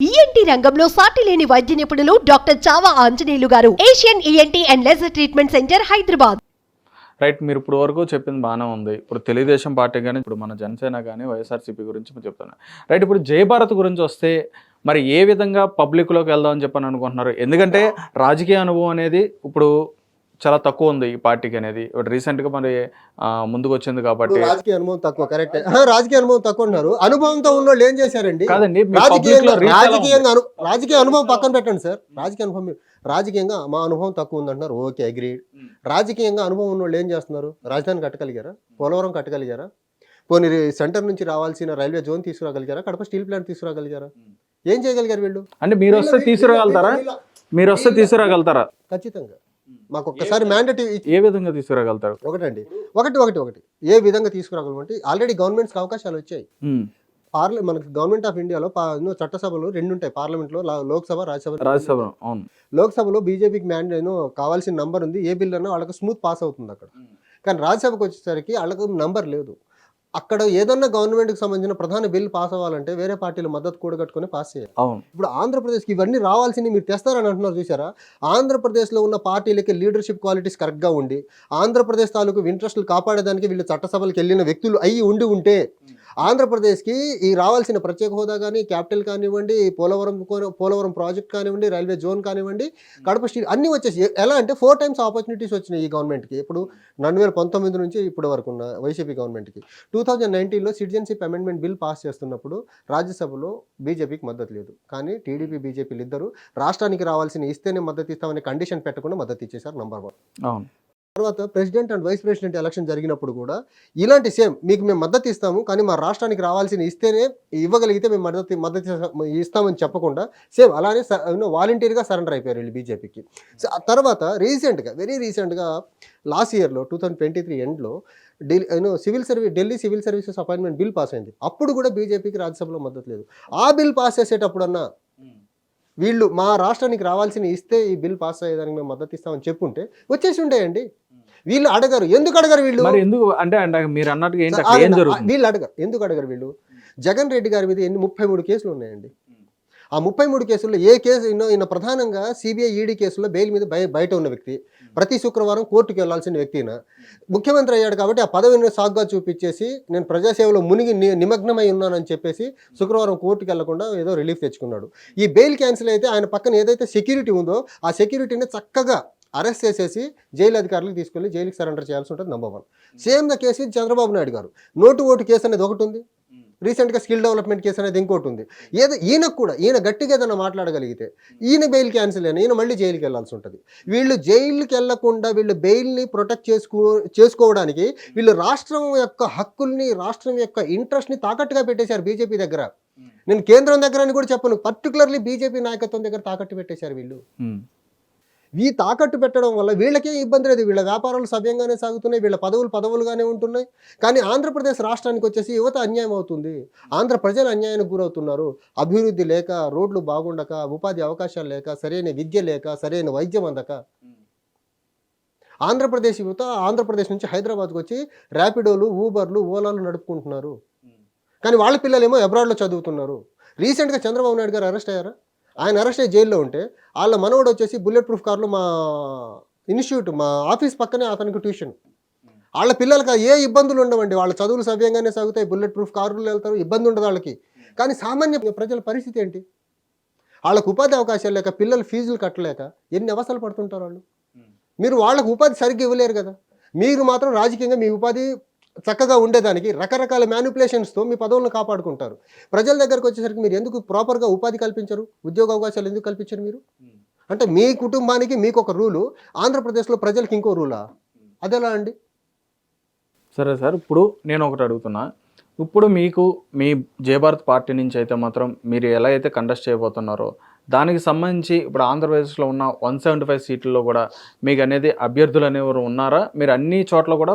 ENT రంగంలో సాటి లేని వైద్య నిపుణులు doctor Chava Anjaneyulu garu. Asian ENT and laser treatment centre Hyderabad right మీరు ఇప్పుడు వరకు చెప్పింది బాగానే ఉంది. ఇప్పుడు తెలుగుదేశం పార్టీ కానీ ఇప్పుడు మన జనసేన కానీ వైఎస్ఆర్సీపీ గురించి మీరు రైట్ ఇప్పుడు జయభారత్ గురించి వస్తే మరి ఏ విధంగా పబ్లిక్లోకి వెళ్దామని చెప్పని అనుకుంటున్నారు? ఎందుకంటే రాజకీయ అనుభవం అనేది ఇప్పుడు చాలా తక్కువ ఉంది ఈ పార్టీకి అనేది. రీసెంట్గా మరి ముందుకు వచ్చింది కాబట్టి రాజకీయ అనుభవం తక్కువ కరెక్ట్ రాజకీయ అనుభవం తక్కువ ఉన్నారు అనుభవంతో ఉన్న వాళ్ళు ఏం చేశారండి? కాదండి రాజకీయంగా ఉంది? రాజకీయ అనుభవం పక్కన పెట్టండి సార్. రాజకీయ అనుభవం రాజకీయంగా మా అనుభవం తక్కువ ఉందంటున్నారు. Okay agreed. రాజకీయంగా అనుభవం ఉన్న వాళ్ళు ఏం చేస్తున్నారు? రాజధాని కట్టగలిగారా? పోలవరం కట్టగలిగారా? పోనీ సెంటర్ నుంచి రావాల్సిన రైల్వే జోన్ తీసుకురాగలిగారా? కడప స్టీల్ ప్లాంట్ తీసుకురాగలిగారా. ఏం చేయగలిగారు వీళ్ళు? అంటే మీరు వస్తే తీసుకురాగలుగుతారా? మీరు వస్తే తీసుకురాగలుగుతారా? ఖచ్చితంగా. మాకు ఒక్కసారి మ్యాండేట్ ఏ విధంగా తీసుకురాగలుగుతారు? ఒకటండి. ఒకటి ఒకటి ఒకటి. ఏ విధంగా తీసుకురాగలమంటే ఆల్రెడీ గవర్నమెంట్స్కి అవకాశాలు వచ్చాయి. ఉమ్, పార్ల మనకి గవర్నమెంట్ ఆఫ్ ఇండియాలో చట్టసభలు రెండు ఉంటాయి పార్లమెంట్లో లా- లోక్సభ రాజ్యసభ రాజ్యసభ అవును. లోక్సభలో బీజేపీకి మ్యాండ్ ఏమో కావాల్సిన నంబర్ ఉంది ఏ బిల్ అన్నా వాళ్ళకి స్మూత్ పాస్ అవుతుంది అక్కడ. కానీ రాజ్యసభకు వచ్చేసరికి వాళ్ళకు నంబర్ లేదు. అక్కడ ఏదన్నా గవర్నమెంట్కి సంబంధించిన ప్రధాన బిల్ పాస్ అవ్వాలంటే వేరే పార్టీలు మద్దతు కూడగట్టుకొని పాస్ చేయాలి. అవును. ఇప్పుడు ఆంధ్రప్రదేశ్కి ఇవన్నీ రావాల్సింది మీరు తెస్తారని అంటున్నారు చూసారా ఆంధ్రప్రదేశ్లో ఉన్న పార్టీలకి లీడర్షిప్ క్వాలిటీస్ కరెక్ట్గా ఉండి ఆంధ్రప్రదేశ్ తాలూకు ఇంట్రెస్టులు కాపాడడానికి వీళ్ళు చట్టసభలకు వెళ్ళిన వ్యక్తులు అయ్యి ఉండి ఉంటే ఆంధ్రప్రదేశ్కి ఈ రావాల్సిన ప్రత్యేక హోదా కానీ క్యాపిటల్ కానివ్వండి పోలవరం పోలవరం ప్రాజెక్ట్ కానివ్వండి రైల్వే జోన్ కానివ్వండి కడప స్టీల్ అన్నీ వచ్చేసి ఎలా అంటే ఫోర్ టైమ్స్ ఆపర్చునిటీస్ వచ్చినాయి ఈ గవర్నమెంట్కి. ఇప్పుడు రెండు వేల పంతొమ్మిది నుంచి ఇప్పటి వరకు ఉన్న వైసీపీ గవర్నమెంట్కి. టూ థౌజండ్ నైన్టీన్లో సిటిజన్షిప్ అమెండ్మెంట్ బిల్ పాస్ చేస్తున్నప్పుడు రాజ్యసభలో బీజేపీకి మద్దతు లేదు. కానీ టీడీపీ బీజేపీలు ఇద్దరు రాష్ట్రానికి రావాల్సిన ఇస్తేనే మద్దతు ఇస్తామనే కండిషన్ పెట్టకుండా మద్దతు ఇచ్చేశారు నంబర్ వన్. అవును. తర్వాత president and vice president election జరిగినప్పుడు కూడా ఇలాంటి సేమ్ మీకు మేము మద్దతు ఇస్తాము కానీ మా రాష్ట్రానికి రావాల్సిన ఇస్తేనే ఇవ్వగలిగితే మేము మద్దతు మద్దతు ఇస్తామని చెప్పకుండా సేమ్ అలానే వాలంటీర్గా సరెండర్ అయిపోయారు వీళ్ళు బీజేపీకి. సో ఆ తర్వాత రీసెంట్గా వెరీ రీసెంట్గా లాస్ట్ ఇయర్లో టూ థౌజండ్ ట్వంటీ త్రీ ఎండ్లో Delhi you know civil service Delhi civil services appointment bill pass అయింది. అప్పుడు కూడా బీజేపీకి రాజ్యసభలో మద్దతు లేదు. ఆ బిల్ పాస్ చేసేటప్పుడన్నా వీళ్ళు మా రాష్ట్రానికి రావాల్సిన ఇస్తే ఈ బిల్ పాస్ అయ్యేదానికి మేము మద్దతు ఇస్తామని చెప్పుంటే వచ్చేసి ఉండేయండి వీళ్ళు అడగరు. ఎందుకు అడగరు వీళ్ళు? మరి ఎందుకు? అంటే మీరు అన్నట్టుగా వీళ్ళు అడగరు. ఎందుకు అడగరు వీళ్ళు? జగన్ రెడ్డి గారి మీద ఎన్ని ముప్పై మూడు కేసులు ఉన్నాయండి. ఆ ముప్పై మూడు కేసుల్లో ఏ కేసు ఈయన ఈయన ప్రధానంగా సిబిఐ ఈడీ కేసులో బెయిల్ మీద బయ బయట ఉన్న వ్యక్తి. ప్రతి శుక్రవారం కోర్టుకు వెళ్ళాల్సిన వ్యక్తి ఈయన. ముఖ్యమంత్రి అయ్యాడు కాబట్టి ఆ పదవిని సాగ్గా చూపించేసి నేను ప్రజాసేవలో మునిగి నిమగ్నమై ఉన్నానని చెప్పేసి శుక్రవారం కోర్టుకు వెళ్ళకుండా ఏదో రిలీఫ్ తెచ్చుకున్నాడు. ఈ బెయిల్ క్యాన్సిల్ అయితే ఆయన పక్కన ఏదైతే సెక్యూరిటీ ఉందో ఆ సెక్యూరిటీని చక్కగా అరెస్ట్ చేసేసి జైలు అధికారులకు తీసుకెళ్ళి జైలుకి సరెండర్ చేయాల్సి ఉంటుంది number one. Same the case Chandrababu Naidu garu. Note vote case అనేది ఒకటి ఉంది. రీసెంట్గా స్కిల్ డెవలప్మెంట్ కేసు అనేది ఇంకోటి ఉంది. ఏదో ఈయనకు కూడా ఈయన గట్టిగా ఏదైనా మాట్లాడగలిగితే ఈయన బెయిల్ క్యాన్సిల్ అయినా ఈయన మళ్ళీ జైలుకి వెళ్ళాల్సి ఉంటుంది. వీళ్ళు జైలుకి వెళ్ళకుండా వీళ్ళు బెయిల్ని ప్రొటెక్ట్ చేసుకో చేసుకోవడానికి వీళ్ళు రాష్ట్రం యొక్క హక్కుల్ని రాష్ట్రం యొక్క ఇంట్రెస్ట్ని తాకట్టుగా పెట్టేశారు బీజేపీ దగ్గర. నేను కేంద్రం దగ్గర అని కూడా చెప్పను. పర్టికులర్లీ బీజేపీ నాయకత్వం దగ్గర తాకట్టు పెట్టేశారు వీళ్ళు. ఈ తాకట్టు పెట్టడం వల్ల వీళ్ళకే ఇబ్బంది లేదు. వీళ్ళ వ్యాపారాలు సవ్యంగానే సాగుతున్నాయి. వీళ్ళ పదవులు పదవులుగానే ఉంటున్నాయి. కానీ ఆంధ్రప్రదేశ్ రాష్ట్రానికి వచ్చేసి యువత అన్యాయం అవుతుంది. ఆంధ్ర ప్రజలు అన్యాయానికి గురవుతున్నారు. అభివృద్ధి లేక రోడ్లు బాగుండక ఉపాధి అవకాశాలు లేక సరైన విద్య లేక సరైన వైద్యం అందక. ఆంధ్రప్రదేశ్ యువత ఆంధ్రప్రదేశ్ నుంచి హైదరాబాద్కి వచ్చి ర్యాపిడోలు ఊబర్లు ఓలాలు నడుపుకుంటున్నారు. కానీ వాళ్ళ పిల్లలేమో అబ్రాడ్లో చదువుతున్నారు. రీసెంట్గా చంద్రబాబు నాయుడు గారు అరెస్ట్ అయ్యారా? ఆయన అరెస్ట్ అయ్యి జైల్లో ఉంటే వాళ్ళ మనవడు వచ్చేసి బుల్లెట్ ప్రూఫ్ కార్లో మా ఇన్స్టిట్యూట్ మా ఆఫీస్ పక్కనే అతనికి ట్యూషన్. వాళ్ళ పిల్లలకి ఏ ఇబ్బందులు ఉండవండి. వాళ్ళ చదువులు సవ్యంగానే సాగుతాయి బుల్లెట్ ప్రూఫ్ కార్లు వెళ్తారు ఇబ్బంది ఉండదు వాళ్ళకి. కానీ సామాన్య ప్రజల పరిస్థితి ఏంటి? వాళ్ళకు ఉపాధి అవకాశాలు లేక పిల్లలు ఫీజులు కట్టలేక ఎన్ని అవసరాలు పడుతుంటారు వాళ్ళు? మీరు వాళ్ళకు ఉపాధి సరిగ్గా ఇవ్వలేరు కదా. మీరు మాత్రం రాజకీయంగా మీ ఉపాధి చక్కగా ఉండేదానికి రకరకాల మ్యానిపులేషన్స్తో మీ పదవులను కాపాడుకుంటారు. ప్రజల దగ్గరకు వచ్చేసరికి మీరు ఎందుకు ప్రాపర్గా ఉపాధి కల్పించరు? ఉద్యోగ అవకాశాలు ఎందుకు కల్పించరు మీరు? అంటే మీ కుటుంబానికి మీకు ఒక రూలు ఆంధ్రప్రదేశ్లో ప్రజలకు ఇంకో రూలా అదెలా అండి? సరే సార్ ఇప్పుడు నేను ఒకటి అడుగుతున్నా. ఇప్పుడు మీకు మీ జయభారత్ పార్టీ నుంచి అయితే మాత్రం మీరు ఎలా అయితే కండక్ట్ చేయబోతున్నారో దానికి సంబంధించి ఇప్పుడు ఆంధ్రప్రదేశ్లో ఉన్న వన్ సెవెంటీ ఫైవ్ సీట్లలో కూడా మీకు అనేది అభ్యర్థులు అనేవారు ఉన్నారా? మీరు అన్ని చోట్ల కూడా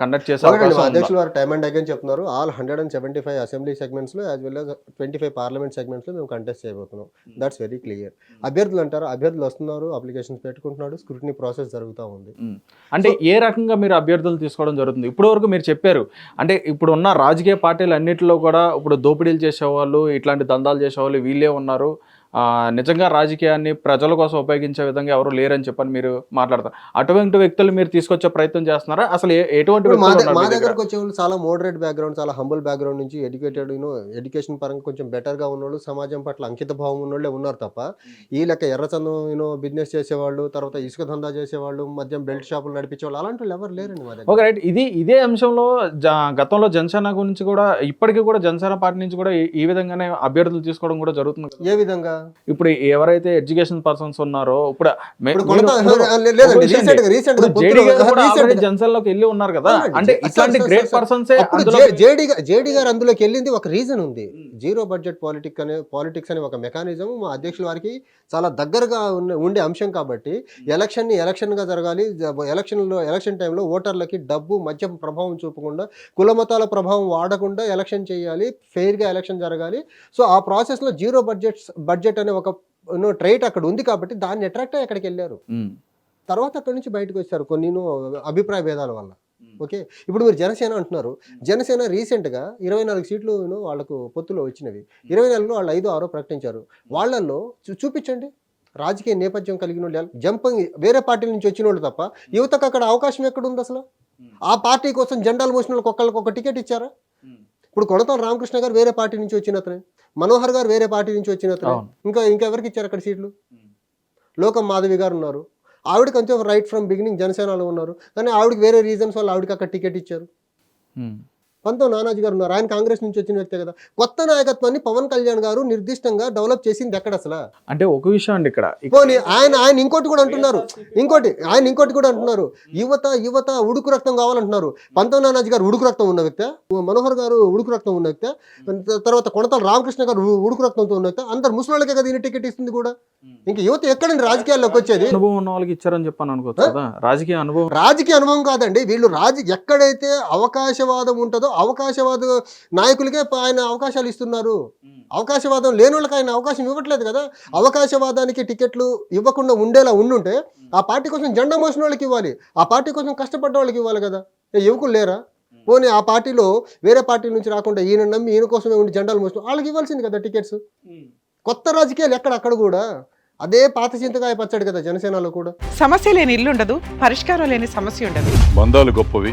కండక్ట్ చేసే? అధ్యక్షులు వారు టైమ్ అండ్ అగైన్ చెప్తున్నారు. All hundred and seventy five assembly సెగ్మెంట్స్లో as well as twenty five parliament సెగ్మెంట్స్లో మేము కంటెస్ట్ చేయబోతున్నాం. దట్స్ వెరీ క్లియర్ అభ్యర్థులు అంటారు అభ్యర్థులు వస్తున్నారు అప్లికేషన్స్ పెట్టుకుంటున్నాడు స్క్రూటినీ ప్రాసెస్ జరుగుతూ ఉంది. ఉమ్. అంటే ఏ రకంగా మీరు అభ్యర్థులు తీసుకోవడం జరుగుతుంది? ఇప్పటి వరకు మీరు చెప్పారు అంటే ఇప్పుడు ఉన్న రాజకీయ పార్టీలు అన్నింటిలో కూడా ఇప్పుడు దోపిడీలు చేసేవాళ్ళు ఇట్లాంటి దందాలు చేసేవాళ్ళు వీళ్ళే ఉన్నారు. నిజంగా రాజకీయాన్ని ప్రజల కోసం ఉపయోగించే విధంగా ఎవరు లేరని చెప్పని మీరు మాట్లాడతారు. అటువంటి వ్యక్తులు మీరు తీసుకొచ్చే ప్రయత్నం చేస్తున్నారా? అసలు ఎటువంటి మా? దగ్గరకు వచ్చే వాళ్ళు చాలా మోడరేట్ బ్యాక్గ్రౌండ్ చాలా హంబుల్ బ్యాక్గ్రౌండ్ నుంచి ఎడ్యుకేటెడ్ ఎడ్యుకేషన్ పరంగా కొంచెం better గా ఉన్నోళ్ళు సమాజం పట్ల అంకిత భావం ఉన్నోళ్ళే ఉన్నారు తప్ప ఈ లెక్క ఎర్రచందం యూనో బిజినెస్ చేసేవాళ్ళు తర్వాత ఇసుక దందా చేసేవాళ్ళు మధ్యం బెల్ట్ షాపులు నడిపించేవాళ్ళు అలాంటి వాళ్ళు ఎవరు లేరండి మా దగ్గర. Okay right. ఇది ఇదే అంశంలో జ- గతంలో జనసేన గురించి కూడా ఇప్పటికీ కూడా జనసేన పార్టీ నుంచి కూడా ఈ- విధంగానే అభ్యర్థులు తీసుకోవడం కూడా జరుగుతుంది. ఏ విధంగా? ఇప్పుడు ఎవరైతే ఎడ్యుకేషన్ పర్సన్స్ ఉన్నారో ఇప్పుడు జనసేనలోకి వెళ్ళి ఉన్నారు కదా. అంటే ఇట్లాంటి గ్రేట్ పర్సన్స్ జేడీ గారు అందులోకి వెళ్ళింది ఒక రీజన్ ఉంది. జీరో బడ్జెట్ పాలిటిక్ అనే పాలిటిక్స్ అనే ఒక మెకానిజం మా అధ్యక్షుల వారికి చాలా దగ్గరగా ఉండే అంశం కాబట్టి ఎలక్షన్ని ఎలక్షన్గా జరగాలి. ఎలక్షన్లో ఎలక్షన్ టైంలో ఓటర్లకి డబ్బు మద్యం ప్రభావం చూపకుండా కుల మతాల ప్రభావం వాడకుండా ఎలక్షన్ చేయాలి. ఫెయిర్గా ఎలక్షన్ జరగాలి. సో ఆ ప్రాసెస్లో జీరో బడ్జెట్ బడ్జెట్ అనే ఒక ట్రైట్ అక్కడ ఉంది కాబట్టి దాన్ని అట్రాక్ట్ అయ్యి అక్కడికి వెళ్ళారు. తర్వాత అక్కడి నుంచి బయటకు వచ్చారు కొన్ని అభిప్రాయ భేదాల వల్ల. ఓకే? ఇప్పుడు మీరు జనసేన అంటున్నారు. జనసేన రీసెంట్గా ఇరవై నాలుగు సీట్లు వాళ్ళకు పొత్తులో వచ్చినవి. ఇరవై నాలుగులో వాళ్ళు ఐదు ఆరో ప్రకటించారు. వాళ్ళల్లో చూపించండి. రాజకీయ నేపథ్యం కలిగిన వాళ్ళు జంపింగ్ వేరే పార్టీ నుంచి వచ్చిన వాళ్ళు తప్ప యువతకు అక్కడ అవకాశం ఎక్కడ ఉంది అసలు? ఆ పార్టీ కోసం జెండాలు మోసిన వాళ్ళకి ఒక్కళ్ళకి ఒక టికెట్ ఇచ్చారా? ఇప్పుడు కొడతాల రామకృష్ణ గారు వేరే పార్టీ నుంచి వచ్చిన అతనే. మనోహర్ గారు వేరే పార్టీ నుంచి వచ్చిన అతనే. ఇంకా ఎవరికి ఇచ్చారు అక్కడ సీట్లు? లోకం మాధవి గారు ఉన్నారు. ఆవిడకి కొంచెం రైట్ ఫ్రమ్ బిగినింగ్ జనసేనలో ఉన్నారు. కానీ ఆవిడకి వేరే రీజన్స్ వల్ల ఆవిడకి అక్కడ టికెట్ ఇచ్చారు. పంతో నానాజీ గారు ఉన్నారు. ఆయన కాంగ్రెస్ నుంచి వచ్చిన వ్యక్తే కదా. కొత్త నాయకత్వాన్ని పవన్ కళ్యాణ్ గారు నిర్దిష్టంగా డెవలప్ చేసింది ఎక్కడ అసలు? అంటే ఒక విషయం అండి ఇక్కడ. ఆయన ఆయన ఇంకోటి కూడా అంటున్నారు. ఇంకోటి ఆయన ఇంకోటి కూడా అంటున్నారు. యువత యువత ఉడుకు రక్తం కావాలంటున్నారు. పంతో నానాజీ గారు ఉడుకు రక్తం ఉన్న వ్యక్తి మనోహర్ గారు ఉడుకు రక్తం ఉన్న వ్యక్తి తర్వాత కొనతల రామకృష్ణ గారు ఉడుకు రక్తంతో ఉన్న వ్యక్తి అందరు ముసలిళ్ళకే కదా ఈయన టికెట్ ఇస్తుంది కూడా. ఇంకా యువత ఎక్కడండి రాజకీయాల్లోకి వచ్చేది? అనుభవం ఉన్న వాళ్ళకి ఇచ్చారని చెప్పని అనుకోవచ్చు కదా. రాజకీయ అనుభవం. రాజకీయ అనుభవం కాదండి. వీళ్ళు రాజ ఎక్కడైతే అవకాశవాదం ఉంటుందో అవకాశవాద నాయకులకే ఆయన అవకాశాలు ఇస్తున్నారు. అవకాశవాదం లేని వాళ్ళకి ఆయన అవకాశం ఇవ్వట్లేదు కదా. అవకాశవాదానికి టికెట్లు ఇవ్వకుండా ఉండేలా ఉండుంటే ఆ పార్టీ కోసం జెండా మోసిన వాళ్ళకి ఇవ్వాలి. ఆ పార్టీ కోసం కష్టపడ్డ వాళ్ళకి ఇవ్వాలి కదా. యువకులు లేరా? పోనీ ఆ పార్టీలో వేరే పార్టీ నుంచి రాకుండా ఈయన నమ్మి ఈయన కోసమే ఉండి జెండాలు మోసిన వాళ్ళకి ఇవ్వాల్సింది కదా టికెట్స్. కొత్త రాజకీయాలు ఎక్కడ? అక్కడ కూడా. అదే పాత చింతకాయ పచ్చడి కదా జనసేనలో కూడా. సమస్య లేని ఇల్లు ఉండదు పరిష్కారం లేని సమస్య ఉండదు. బంధాలు గొప్పవి